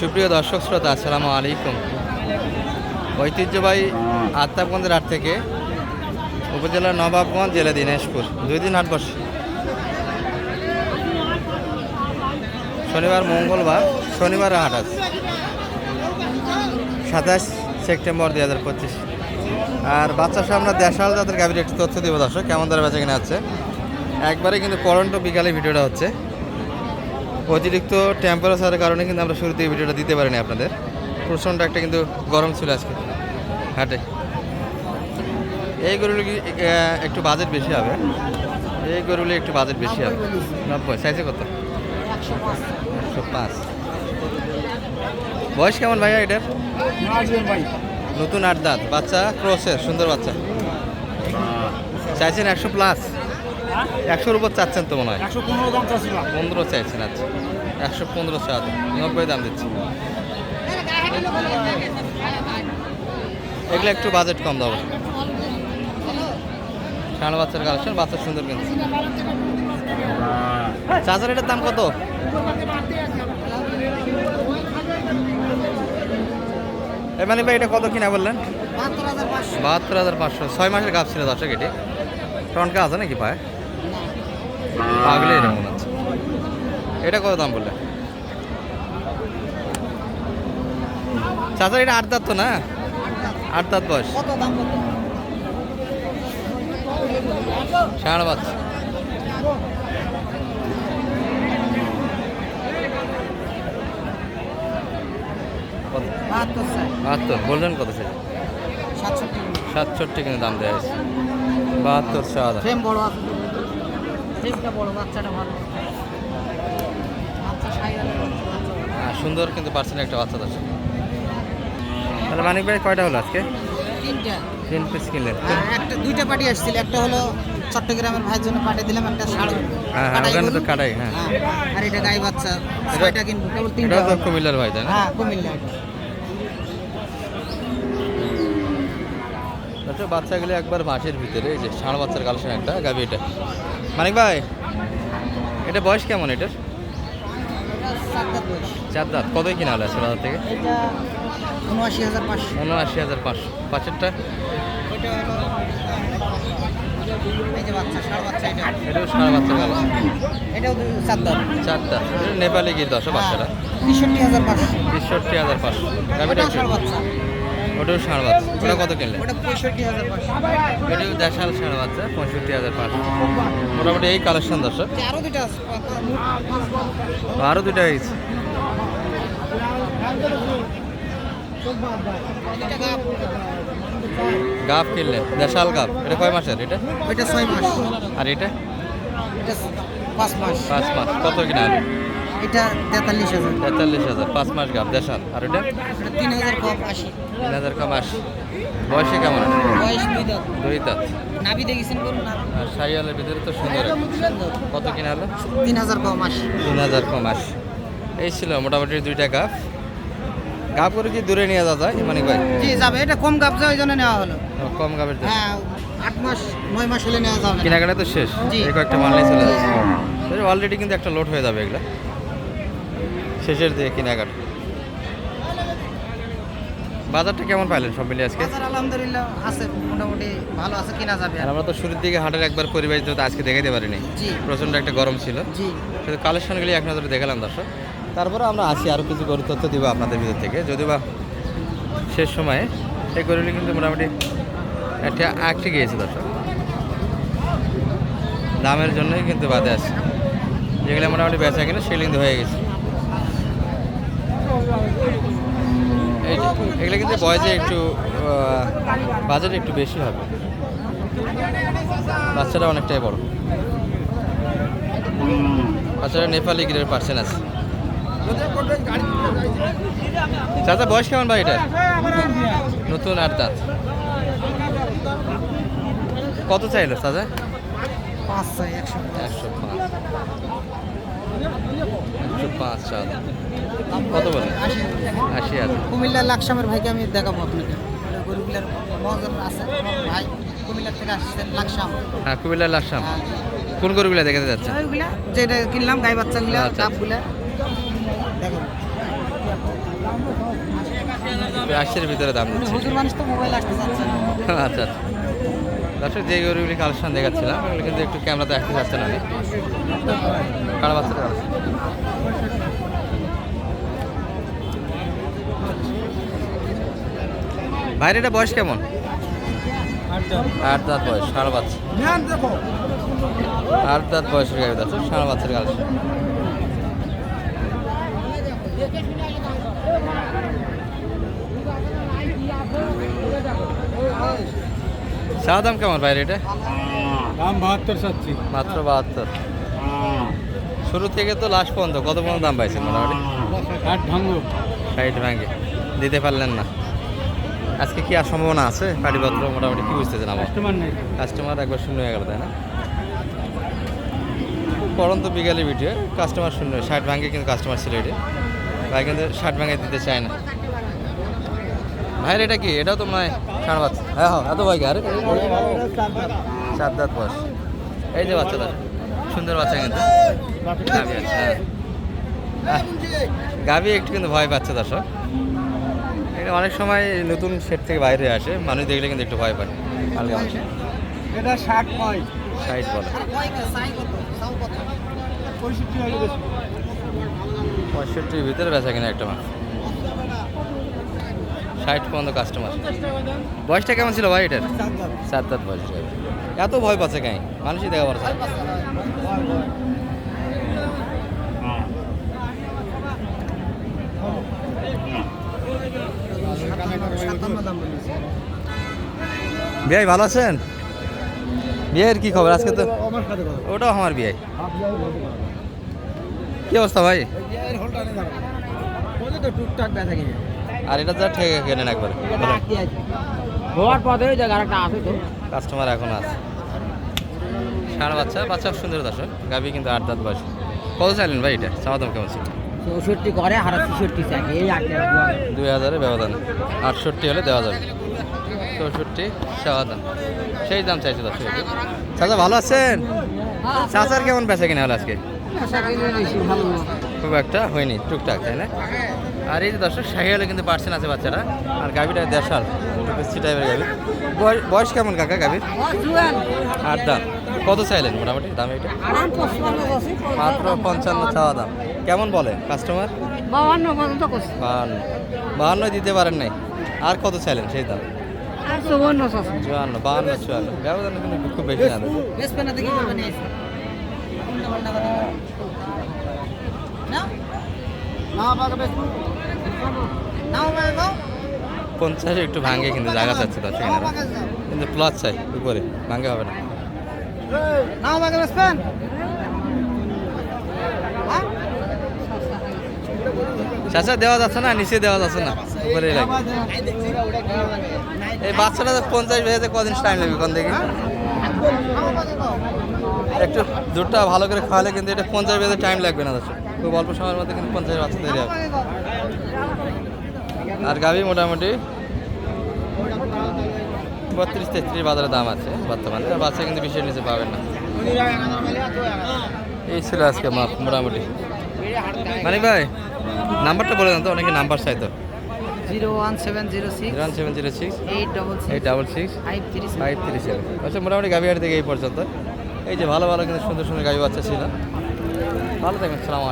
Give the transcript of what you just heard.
সুপ্রিয় দর্শক শ্রোতা, আসসালামু আলাইকুম। ঐতিহ্যবাহী আত্মাবগঞ্জের হাট থেকে উপজেলার নবাবগঞ্জ, জেলা দিনাজপুর। দুই দিন হাট বসে। শনিবার, মঙ্গলবার, শনিবার হাট আছে সাতাশ সেপ্টেম্বর দুই হাজার পঁচিশ। আর বাচ্চা সামনে দেশাল জাতের গাভীর একটু তথ্য দিব দর্শক, কেমন দরে বেচা কিনা আছে একবারে কিন্তু করন্ট বিকালে ভিডিওটা হচ্ছে। অতিরিক্ত টেম্পারেচারের কারণে কিন্তু আমরা শুরুতে এই ভিডিওটা দিতে পারিনি আপনাদের। প্রচণ্ড একটা কিন্তু গরম ছিল আজকে। হাটে। এই গরুগুলি কি, একটু বাজেট বেশি হবে? এই গরুগুলি একটু বাজেট বেশি হবে। নব্বই। সাইজে কত? একশো পাঁচ। বয়স কেমন ভাইয়া এটার? নতুন আট দাঁত। বাচ্চা ক্রসের সুন্দর বাচ্চা। চাইছেন একশো প্লাস একশোর উপর চাচ্ছেন তো মনে হয়? একশো পনেরো দাম চাচ্ছিলাম। পনেরো চাইছেন আচ্ছা। একশো পনেরো চার নব্বই দাম দিচ্ছি। এগুলো একটু বাজেট কম দাও। ষাঁড় বাচ্চার কালেকশন বাচ্চা সুন্দর কিন্তু চার্জার এটার দাম কত? এমানি ভাই এটা কত কিনা বললেন? বাহাত্তর হাজার পাঁচশো। ছয় মাসের গাছ ছিল দশটা কেটে টনকা আছে নাকি পায়? পাগলে এরকম হচ্ছে। এটা কত দাম বললে? চাচা এটা আট দাঁত তো না? আট দাঁত বয়স। ষাঁড় বাচ্চা বাহাত্তর বললেন কত সে সাতষট্টি। কিন্তু দাম দেওয়া হয়েছে। বাহাত্তর ছ বড় বাচ্চাটা ভালো। বাচ্চা হ্যাঁ সুন্দর কিন্তু পার্সেন্ট একটা বাচ্চা দর্শক। তাহলে মানিক ভাই কয়টা হলো আজকে? তিনটা। তিন পিস কিনলেন আর একটা দুইটা পার্টি আসছিল। একটা হলো চট্টগ্রামের ভাইয়ের জন্য পাঠিয়ে দিলাম একটা ষাড় হ্যাঁ হ্যাঁ ওখানে তো কাটাই হ্যাঁ। আর এটা গাই বাচ্চা। ছয়টা কিনবো কেবল তিনটা। কুমিল্লার ভাই তাই না? হ্যাঁ কুমিল্লা এটা। আচ্ছা বাচ্চাগুলো একবার মাঠের ভিতরে এই যে ষাঁড় বাচ্চার কালেকশন একটা গাবি এটা। মানিক ভাই এটা বয়স কেমন এটার? চার দাঁত কতই কিনা হলো আছে বাজার থেকে? উনআশি হাজার পাঁচশো। উনআশি হাজার পাঁচশো পাঁচেরটা ষাড় বাচ্চা এটাও বাচ্চার দাঁত চার দাঁত। নেপালি গিয়ে দশ বাচ্চাটা। তেষট্টি হাজার পাঁচশো। তেষট্টি হাজার পাঁচশো। ওটাও ষাড় বাচ্চা ওটাও ওটা কত কিনলে ওটা পঁয়ষট্টি হাজার এটাও দেশাল বাচ্চা পঁয়ষট্টি হাজার পাঁচশো। মোটামুটি এই কালেকশন দর্শক। আরও দুটো আছে আরও দুটো গাব। গাপ কিনলেন দেশাল গাপ। এটা কয় মাসের? এটা? ওইটা ছয় মাস। আর এটা? এটা পাঁচ মাস। পাঁচ মাস। কত কিনা? এটা তেতাল্লিশ হাজার। তেতাল্লিশ হাজার পাঁচ মাস গাপ দেশাল আর এটা? তিন হাজার কম আশি। তিন হাজার কম আস বয়সে কেমন? বয়স দুই দাঁত। দুই দাঁত। নাভি দেখেছেন করুন না? আর সাইয়ালের ভিতরে তো সুন্দর। কত কিনা হলো? তিন হাজার কম আশি। তিন হাজার কম আস এই ছিল মোটামুটি দুইটা গাপ। গাপ করে কি দূরে নিয়ে যাওয়া যায়? মানে ভাই জি যাবে। এটা কম গাবজা ওই জন্য নেওয়া হলো। কম গাপের হ্যাঁ আট মাস নয় মাস হলে নেওয়া যাবে। কেনাকাটা তো শেষ। জি। কয়েকটা মাল নিয়ে চলে যাচ্ছে। অলরেডি কিন্তু একটা লোড হয়ে যাবে এগুলা। শেষের দিকে কেনাকাটা বাজারটা কেমন পাইলেন সব মিলিয়ে আজকে? বাজার আলহামদুলিল্লাহ আছে মোটামুটি ভালো আছে কিনা যাবে। আর আমরা তো শুরুর দিকে হাটের একবার পরিবেশ তো আজকে দেখাতে পারিনি জি। প্রচণ্ড একটা গরম ছিল। জি। কিন্তু কালেকশনগুলি এক নজরে দেখালাম দর্শক। তারপরে আমরা আসি আরও কিছু গরু তথ্য দিব আপনাদের ভিতর থেকে। যদিও বা শেষ সময়ে এই গরুগুলি কিন্তু মোটামুটি একটা আঁকটে গিয়েছে দর্শক। দামের জন্যই কিন্তু বাদে আছে। যেগুলো মোটামুটি বেচা কিনা সেগুলো কিন্তু হয়ে গেছে। এগুলো কিন্তু বয়সে একটু বাজেট একটু বেশি হবে। বাচ্চাটা অনেকটাই বড়। তাছাড়া নেপালি গিরের পার্সেন্ট আছে। চাচা বয়স কেমন ভাই এটা নতুন আর দাঁত। কত চাইলো চাচা? পাঁচ ছয় একশো একশো পাঁচ। একশো পাঁচ চাঁদ কত বলে? আশি আশি হাজার। কুমিল্লার লাকসামের ভাইকে আমি দেখাবো আপনাকে। গরুগুলার মহাজন আছে ভাই। কুমিল্লার থেকে আসছেন লাকসাম। হ্যাঁ কুমিল্লার লাকসাম। হ্যাঁ। কোন গরুগুলা দেখাতে যাচ্ছে ওইগুলা যেটা কিনলাম গাই বাচ্চাগুলা আচ্ছা। ডাবগুলা। দেখো আশির ভিতরে দাম হুজুর মানুষ তো মোবাইল আসতে চাচ্ছে আচ্ছা আচ্ছা। দর্শক, যে গরুগুলি কালেকশন দেখাচ্ছিলাম ওগুলো কিন্তু একটু ক্যামেরাতে আসতে যাচ্ছে না। কারা বাচ্চাটা বাইরেটা বয়স কেমন? আট দাঁত বয়স সাড়ে বাচ্চা। আট দাঁত বয়সের গাড়ি দর্শক সাড়ে বাচ্চার কালেকশন। চা দাম কেমন ভাই এটা দাম বাহাত্তর চাচ্ছি। মাত্র বাহাত্তর। শুরু থেকে তো লাস্ট পর্যন্ত কত পর্যন্ত দাম পাইছেন মোটামুটি? আট ভাঙ্গো ষাট ভাঙে দিতে পারলেন না। আজকে কি আর সম্ভাবনা আছে? পাটিপত্র মোটামুটি কি বুঝতেছেন আমার? কাস্টমার কাস্টমার একবার শূন্য হয়ে গেল তাই না? পরন্ত বিকালে ভিডিও কাস্টমার শূন্য। ষাট ভাঙে কিন্তু কাস্টমার ছিল এটা। ভাই কিন্তু ষাট ভাঙে দিতে চায় না। ভাইয়ের এটা কি? এটাও তো মনে হয় ষাট বাচ্চা হ্যাঁ হ্যাঁ এত ভাই আরে সাত দাঁত বয়স। এই যে বাচ্চাটা সুন্দর বাচ্চা কিন্তু। গাভি আছে হ্যাঁ। আহ, গাভি একটু কিন্তু ভয় পাচ্ছে দর্শক। এটা অনেক সময় নতুন সেট থেকে বাইরে আসে মানুষ দেখলে কিন্তু একটু ভয় পায়। হালকা মানুষ। এটা ষাট নয়। সাইড বলে। পঁয়ষট্টির ভিতরে বেচা কিনা একটা মাছ ষাট পর্যন্ত কাস্টমার বয়সটা কেমন ছিল ভাই এটার? সাত দাঁত। বয়স এত ভয় পাচ্ছে কাই? মানুষই দেখা পারছে বলেছে বিয়াই ভালো আছেন? বিয়ের কি খবর? আজকে তো ওটাও আমার বিয়াই কি অবস্থা ভাই? টুকটাক ব্যথা আর এটা যা ঠেকে কেনেন একবার হওয়ার পথে ওই জায়গা একটা আছে তো। কাস্টমার এখন আছে। সারা বাচ্চা বাচ্চা খুব সুন্দর দর্শক। গাবি কিন্তু আট দাঁত বয়স। কত চাইলেন ভাই এটা? চাওয়া দাম কেমন ছিল? চৌষট্টি করে হারা ছেষট্টি চাই। এই দুই হাজারের ব্যবধান। আটষট্টি হলে দেওয়া যাবে। চৌষট্টি চাওয়া দাম। সেই দাম চাইছে দশ চাচা ভালো আছেন? চাচার কেমন বেচা কিনা হলো আজকে? ভালো। খুব একটা হয়নি টুকটাক তাই না? আর এই যে দর্শক শাহি হলে কিন্তু পার্সেন্ট আছে বাচ্চারা। আর গাভিটা দেড়শাল বেশি টাইপের গাভি। বয়স- বয়স কেমন কাকা গাভির? আট দাম? কত চাইলেন মোটামুটি দাম এটা মাত্র পঞ্চান্ন চাওয়া দাম। কেমন বলে কাস্টমার বাহান্ন বাহান্ন দিতে পারেন নাই। আর কত চাইলেন সেই দাম? আর চুয়ান্ন বাহান্ন চুয়ান্ন ব্যবধান কিন্তু খুব বেশি না। না পঞ্চাশে একটু ভাঙে কিন্তু জায়গা চাচ্ছে তার সেখানে কিন্তু প্লাস চাই উপরে ভাঙে হবে না। নাও বেশ চাচা দেওয়া যাচ্ছে না নিচে দেওয়া যাচ্ছে না উপরে লাগে এই বাচ্চাটা পঞ্চাশ ভেজে কদিন টাইম লাগবে কোন দেখি একটু দুধটা ভালো করে খাওয়ালে কিন্তু এটা পঞ্চাশ ভেজে টাইম লাগবে না দর্শক। খুব অল্প সময়ের মধ্যে কিন্তু পঞ্চাশ বাচ্চা তৈরি হবে। আর গাভি মোটামুটি বত্রিশ তেত্রিশ বাজারে দাম আছে বর্তমানে। আর বাচ্চা কিন্তু বিশের নিচে পাবেন না। এই ছিল আজকে মাপ মোটামুটি। মানে ভাই নাম্বারটা বলে দেন তো অনেকে নাম্বার চাইতো zero one seven zero six zero seven zero six eight double eight double six five three five three seven. আচ্ছা মোটামুটি গাভি হাট থেকে এই পর্যন্ত। এই যে ভালো ভালো কিন্তু সুন্দর সুন্দর গাড়ি বাচ্চা ছিল। ভালো থাকবেন সালামু